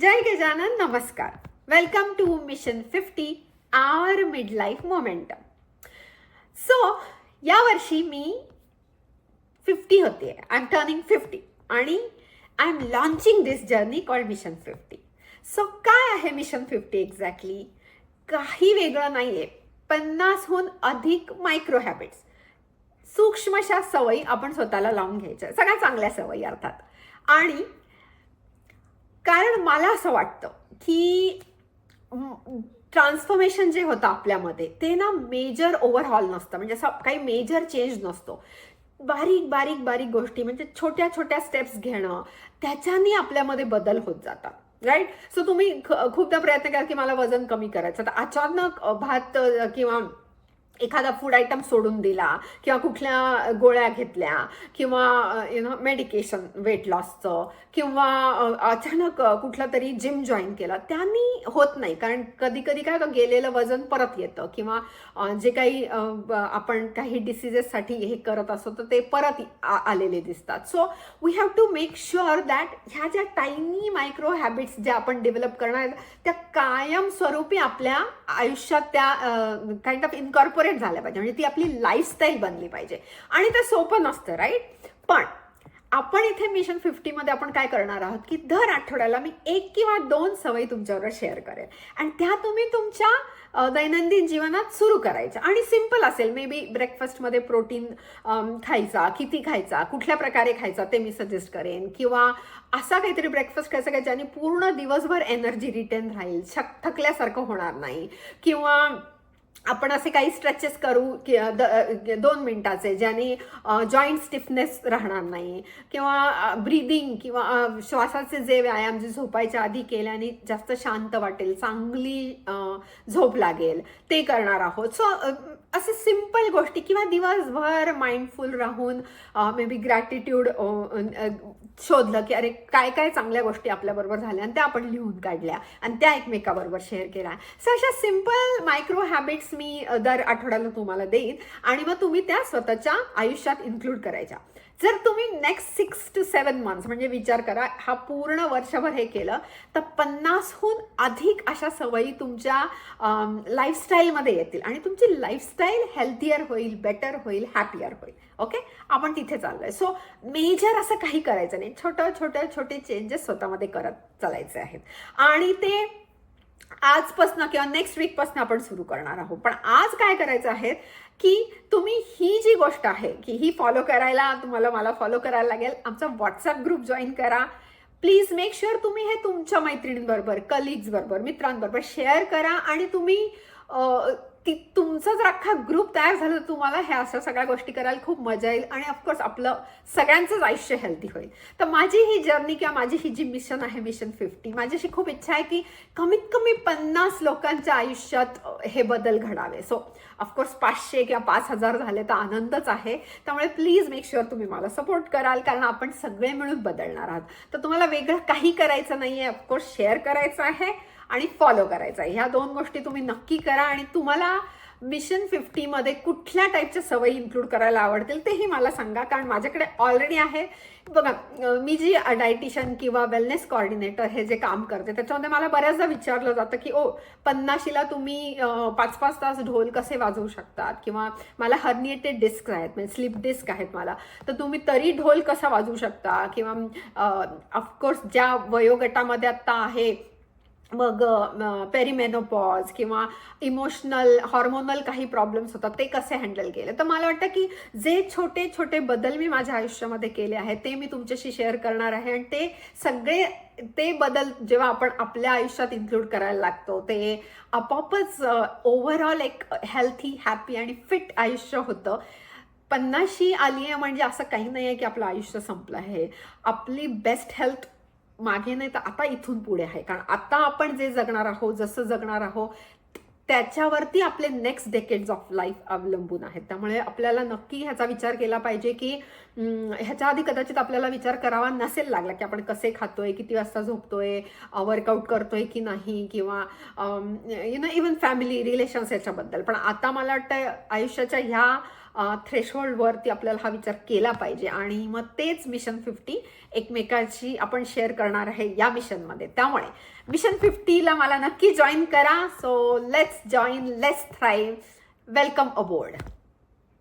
जय गजानन नमस्कार. Welcome to mission fifty our mid life momentum so यावर्षी मी फिफ्टी होते. आय एम टर्निंग फिफ्टी आणि I am launching this journey called mission fifty so काय आहे mission fifty exactly काही वेगळं नाही आहे पन्नासहून अधिक मायक्रो हॅबिट्स सूक्ष्मशा सवयी आपण स्वतःला लावून घ्यायच्या. सगळ्या चांगल्या सवयी अर्थात. आणि कारण मला असं वाटतं की ट्रान्सफॉर्मेशन जे होतं आपल्यामध्ये ते ना मेजर ओव्हरहॉल नसतं. म्हणजे असं काही मेजर चेंज नसतो. बारीक बारीक बारीक गोष्टी म्हणजे छोट्या छोट्या स्टेप्स घेणं त्याच्यानी आपल्यामध्ये बदल होत जातात. राईट सो तुम्ही ख- खूपदा प्रयत्न करा की मला वजन कमी करायचं. तर अचानक भात किंवा एखादा फूड आयटम सोडून दिला किंवा कुठल्या गोळ्या घेतल्या किंवा यु नो मेडिकेशन वेट लॉसचं किंवा अचानक कुठला तरी जिम जॉईन केला त्यांनी होत नाही. कारण कधी कधी काय होतं गेलेलं वजन परत येतं किंवा जे काही आपण काही डिसिजेससाठी हे करत असतो तर ते परत आ- आलेले दिसतात. So we have to make sure that ह्या ज्या टायनी मायक्रो हॅबिट्स ज्या आपण डेव्हलप करणार आहेत त्या कायमस्वरूपी आपल्या आयुष्यात त्या काइंड ऑफ इन्कॉर्पोरेट झाल्या पाहिजे. म्हणजे ती आपली लाईफस्टाईल बनली पाहिजे. आणि ते सोपं नसतं राईट पण आपण इथे मिशन फिफ्टीमध्ये आपण काय करणार आहोत की दर आठवड्याला मी एक किंवा दोन सवयी तुमच्याबरोबर शेअर करेन. आणि त्या तुम्ही तुमच्या दैनंदिन जीवनात सुरू करायच्या. आणि सिंपल असेल मे बी ब्रेकफास्टमध्ये प्रोटीन खायचा किती खायचा कुठल्या प्रकारे खायचा ते मी सजेस्ट करेन. किंवा असा काहीतरी ब्रेकफास्ट खायचा का ज्याने पूर्ण दिवसभर एनर्जी रिटेन राहील शक थकल्यासारखं होणार नाही. किंवा आपण असे काही स्ट्रेचेस करू की द- दोन मिनिटाचे ज्याने जॉईंट स्टिफनेस राहणार नाही. किंवा ब्रीदिंग किंवा श्वासाचे जे व्यायाम जे झोपायच्या आधी केल्याने जास्त शांत वाटेल चांगली झोप लागेल ते करणार आहोत. सो असे सिंपल गोष्टी किंवा दिवसभर माइंडफुल राहून मे बी ग्रॅटिट्यूड शोधलं की अरे काय काय चांगल्या गोष्टी आपल्याबरोबर झाल्या आणि त्या आपण लिहून काढल्या आणि त्या एकमेकाबरोबर शेअर केल्या. सो अशा सिंपल मायक्रो हॅबिट्स मी दर आठवड्याला तुम्हाला देईन आणि मग तुम्ही त्या स्वतःच्या आयुष्यात इन्क्लूड करायच्या. जर तुम्ही next six to seven months म्हणजे विचार करा हा पूर्ण वर्षभर हे केलं तर पन्नासहून अधिक अशा सवयी तुमच्या लाईफस्टाईलमध्ये येतील आणि तुमची लाईफस्टाईल हेल्थियर होईल बेटर होईल हॅपियर होईल. ओके आपण तिथे चाललोय. सो मेजर असं काही करायचं नाही. छोटं छोट्या छोटे चेंजेस स्वतःमध्ये करत चालायचे आहेत. आणि ते आजपासनं किंवा नेक्स्ट वीकपासून आपण सुरू करणार आहोत. पण आज काय करायचं आहे की तुम्ही ही जी गोष्ट आहे की ही फॉलो करायला तुम्हाला मला फॉलो करायला लागेल. आमचा व्हॉट्सअप ग्रुप जॉईन करा. प्लीज मेक शुअर तुम्ही हे तुमच्या मैत्रिणींबरोबर कलिग्सबरोबर मित्रांबरोबर शेअर करा. आणि तुम्ही ती तुमचा जर अख्खा ग्रुप तयार झाला तर तुम्हाला ह्या अशा सगळ्या गोष्टी करायला खूप मजा येईल आणि ऑफकोर्स आपलं सगळ्यांचंच आयुष्य हेल्दी होईल. तर माझी ही जर्नी किंवा माझी ही जी मिशन आहे मिशन फिफ्टी माझी अशी खूप इच्छा आहे की कमीत कमी पन्नास लोकांच्या आयुष्यात हे बदल घडावे. सो ऑफकोर्स पाचशे किंवा पाच हजार झाले तर आनंदच आहे. त्यामुळे प्लीज मेक शुअर तुम्ही मला सपोर्ट कराल कारण आपण सगळे मिळून बदलणार आहात. तर तुम्हाला वेगळं काही करायचं नाही आहे ऑफकोर्स शेअर करायचं आहे. आणि फॉलो करायचं आहे. ह्या दोन गोष्टी तुम्ही नक्की करा आणि तुम्हाला मिशन फिफ्टीमध्ये कुठल्या टाईपच्या सवयी इन्क्लूड करायला आवडतील तेही मला सांगा कारण माझ्याकडे ऑलरेडी आहे. बघा मी जी डायटिशियन किंवा वेलनेस कॉर्डिनेटर हे जे काम करते त्याच्यामध्ये मला बऱ्याचदा विचारलं जातं की ओ पन्नाशीला तुम्ही पाच पाच तास ढोल कसे वाजवू शकतात? किंवा मला हर्निएटेड डिस्क आहेत म्हणजे स्लिप डिस्क आहेत मला. तर तुम्ही तरी ढोल कसा वाजवू शकता? किंवा ऑफकोर्स ज्या वयोगटामध्ये आत्ता आहे मग पेरिमेनोपॉज किंवा इमोशनल हॉर्मोनल काही प्रॉब्लेम्स होतात ते कसे हँडल केले? तर मला वाटतं की जे छोटे छोटे बदल मी माझ्या आयुष्यामध्ये केले आहेत ते मी तुमच्याशी शेअर करणार आहे आणि ते सगळे ते बदल जेव्हा आपण आपल्या आयुष्यात इन्क्लूड करायला लागतो ते आपोआपच ओव्हरऑल एक हेल्थी हॅपी आणि फिट आयुष्य होतं. पन्नाशी आली आहे म्हणजे असं काही नाही आहे की आपलं आयुष्य संपलं आहे. आपली बेस्ट हेल्थ मागे नाही तर आता इथून पुढे आहे. कारण आता आपण जे जगणार आहोत जसं जगणार आहोत त्याच्यावरती आपले नेक्स्ट डेकेड्स ऑफ लाईफ अवलंबून आहेत. त्यामुळे आपल्याला नक्की ह्याचा विचार केला पाहिजे की ह्याच्या आधी कदाचित आपल्याला विचार करावा नसेल लागला की आपण कसे खातोय किती वाजता झोपतोय वर्कआउट करतोय की नाही किंवा you know even family relations याच्याबद्दल. पण आता मला वाटतं आयुष्याच्या ह्या थ्रेशहोल्डवरती आपल्याला हा विचार केला पाहिजे. आणि मग तेच मिशन फिफ्टी एकमेकाशी आपण शेअर करणार आहे या मिशनमध्ये त्यामुळे मिशन फिफ्टीला मला नक्की जॉईन करा. So let's join let's thrive welcome aboard